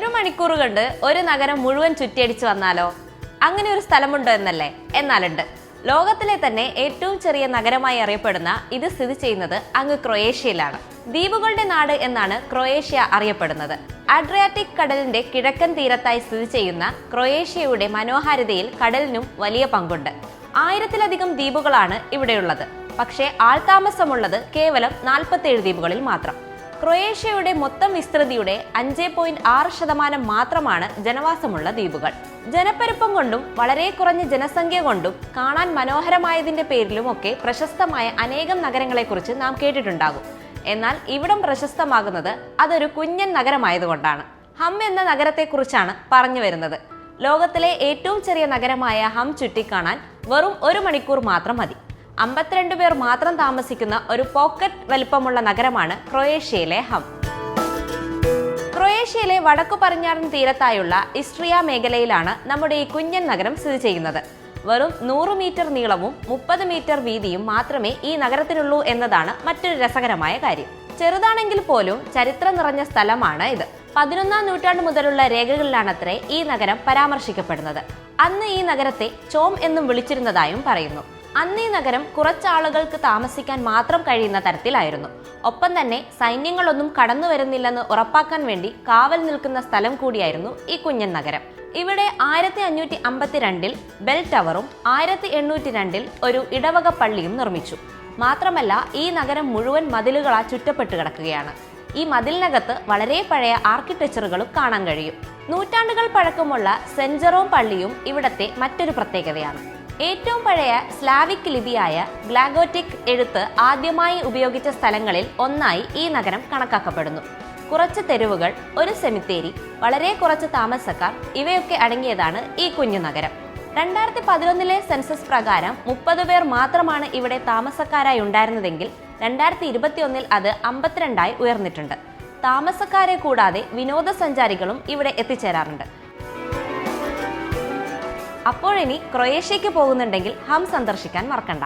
ഒരു മണിക്കൂർ കൊണ്ട് ഒരു നഗരം മുഴുവൻ ചുറ്റിയടിച്ചു വന്നാലോ? അങ്ങനെ ഒരു സ്ഥലമുണ്ടോ എന്നല്ലേ? എന്നാലുണ്ട്. ലോകത്തിലെ തന്നെ ഏറ്റവും ചെറിയ നഗരമായി അറിയപ്പെടുന്ന ഇത് സ്ഥിതി ചെയ്യുന്നത് അങ്ങ് ക്രൊയേഷ്യയിലാണ്. ദ്വീപുകളുടെ നാട് എന്നാണ് ക്രൊയേഷ്യ അറിയപ്പെടുന്നത്. അഡ്രിയാറ്റിക് കടലിന്റെ കിഴക്കൻ തീരത്തായി സ്ഥിതി ചെയ്യുന്ന ക്രൊയേഷ്യയുടെ മനോഹാരിതയിൽ കടലിനും വലിയ പങ്കുണ്ട്. ആയിരത്തിലധികം ദ്വീപുകളാണ് ഇവിടെയുള്ളത്. പക്ഷേ ആൾതാമസമുള്ളത് കേവലം നാൽപ്പത്തേഴ് ദ്വീപുകളിൽ മാത്രം. ക്രൊയേഷ്യയുടെ മൊത്തം വിസ്തൃതിയുടെ അഞ്ച് പോയിന്റ് ആറ് ശതമാനം മാത്രമാണ് ജനവാസമുള്ള ദ്വീപുകൾ. ജനപ്പെരുപ്പം കൊണ്ടും വളരെ കുറഞ്ഞ ജനസംഖ്യ കൊണ്ടും കാണാൻ മനോഹരമായതിന്റെ പേരിലുമൊക്കെ പ്രശസ്തമായ അനേകം നഗരങ്ങളെക്കുറിച്ച് നാം കേട്ടിട്ടുണ്ടാകും. എന്നാൽ ഇവിടം പ്രശസ്തമാകുന്നത് അതൊരു കുഞ്ഞൻ നഗരമായതുകൊണ്ടാണ്. ഹം എന്ന നഗരത്തെക്കുറിച്ചാണ് പറഞ്ഞു വരുന്നത്. ലോകത്തിലെ ഏറ്റവും ചെറിയ നഗരമായ ഹം ചുറ്റിക്കാണാൻ വെറും ഒരു മണിക്കൂർ മാത്രം മതി. അമ്പത്തിരണ്ട് പേർ മാത്രം താമസിക്കുന്ന ഒരു പോക്കറ്റ് വലിപ്പമുള്ള നഗരമാണ് ക്രൊയേഷ്യയിലെ ഹം. ക്രൊയേഷ്യയിലെ വടക്കു പടിഞ്ഞാറൻ തീരത്തായുള്ള ഇസ്ട്രിയ മേഖലയിലാണ് നമ്മുടെ ഈ കുഞ്ഞൻ നഗരം സ്ഥിതി ചെയ്യുന്നത്. വെറും നൂറ് മീറ്റർ നീളവും മുപ്പത് മീറ്റർ വീതിയും മാത്രമേ ഈ നഗരത്തിനുള്ളൂ എന്നതാണ് മറ്റൊരു രസകരമായ കാര്യം. ചെറുതാണെങ്കിൽ പോലും ചരിത്രം നിറഞ്ഞ സ്ഥലമാണ് ഇത്. പതിനൊന്നാം നൂറ്റാണ്ട് മുതലുള്ള രേഖകളിലാണത്രേ ഈ നഗരം പരാമർശിക്കപ്പെടുന്നത്. അന്ന് ഈ നഗരത്തെ ചോം എന്നും വിളിച്ചിരുന്നതായും പറയുന്നു. അന്ന് നഗരം കുറച്ചാളുകൾക്ക് താമസിക്കാൻ മാത്രം കഴിയുന്ന തരത്തിലായിരുന്നു. ഒപ്പം തന്നെ സൈന്യങ്ങളൊന്നും കടന്നു വരുന്നില്ലെന്ന് ഉറപ്പാക്കാൻ വേണ്ടി കാവൽ നിൽക്കുന്ന സ്ഥലം കൂടിയായിരുന്നു ഈ കുഞ്ഞൻ നഗരം. ഇവിടെ ആയിരത്തി അഞ്ഞൂറ്റി അമ്പത്തിരണ്ടിൽ ബെൽ ടവറും ആയിരത്തി എണ്ണൂറ്റി രണ്ടിൽ ഒരു ഇടവക പള്ളിയും നിർമ്മിച്ചു. മാത്രമല്ല ഈ നഗരം മുഴുവൻ മതിലുകളാ ചുറ്റപ്പെട്ട് കിടക്കുകയാണ്. ഈ മതിലിനകത്ത് വളരെ പഴയ ആർക്കിടെക്ചറുകളും കാണാൻ കഴിയും. നൂറ്റാണ്ടുകൾ പഴക്കമുള്ള സെഞ്ചറോം പള്ളിയും ഇവിടത്തെ മറ്റൊരു പ്രത്യേകതയാണ്. ഏറ്റവും പഴയ സ്ലാവിക് ലിപിയായ ഗ്ലാഗോറ്റിക് എഴുത്ത് ആദ്യമായി ഉപയോഗിച്ച സ്ഥലങ്ങളിൽ ഒന്നായി ഈ നഗരം കണക്കാക്കപ്പെടുന്നു. കുറച്ച് തെരുവുകൾ ഒരു സെമിത്തേരി വളരെ കുറച്ച് താമസക്കാർ ഇവയൊക്കെ അടങ്ങിയതാണ് ഈ കുഞ്ഞു നഗരം. രണ്ടായിരത്തി പതിനൊന്നിലെ സെൻസസ് പ്രകാരം മുപ്പത് പേർ മാത്രമാണ് ഇവിടെ താമസക്കാരായി ഉണ്ടായിരുന്നതെങ്കിൽ രണ്ടായിരത്തി ഇരുപത്തിയൊന്നിൽ അത് അമ്പത്തിരണ്ടായി ഉയർന്നിട്ടുണ്ട്. താമസക്കാരെ കൂടാതെ വിനോദസഞ്ചാരികളും ഇവിടെ എത്തിച്ചേരാറുണ്ട്. അപ്പോഴിനി ക്രൊയേഷ്യയ്ക്ക് പോകുന്നുണ്ടെങ്കിൽ ഹം സന്ദർശിക്കാൻ മറക്കണ്ട.